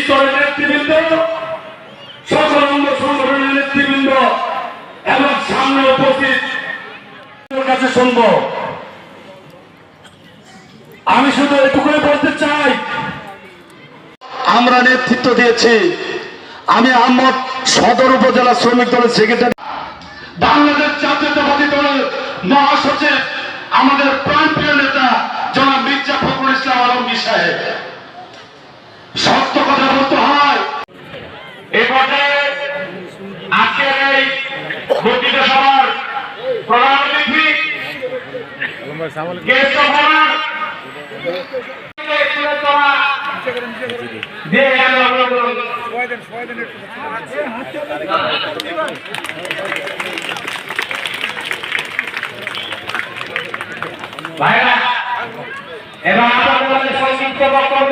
স্তরের নেতৃবৃন্দ, সকল অঙ্গ সংগঠনের নেতৃবৃন্দ এবং সামনে উপস্থিত কাছে শুনব। আমি শুধু এটুকুই বলতে চাই, আমরা নেতৃত্ব দিয়েছি। আমি আহমদ সদর উপজেলা শ্রমিক দলের সেক্রেটারি বাংলাদেশ জাতীয়তাবাদী দলের মহাসচিব, আমাদের প্রাণপ্রিয় নেতা জনাব মির্জা ফখরুল ইসলাম আলমগীর সাহেব। সত্য কথা বলতে হয়। এ পর্যায়ে আজকের এই বর্ধিত সভার প্রধান ভাইরা, এবার আপনাদের সংক্ষিপ্ত বক্তব্য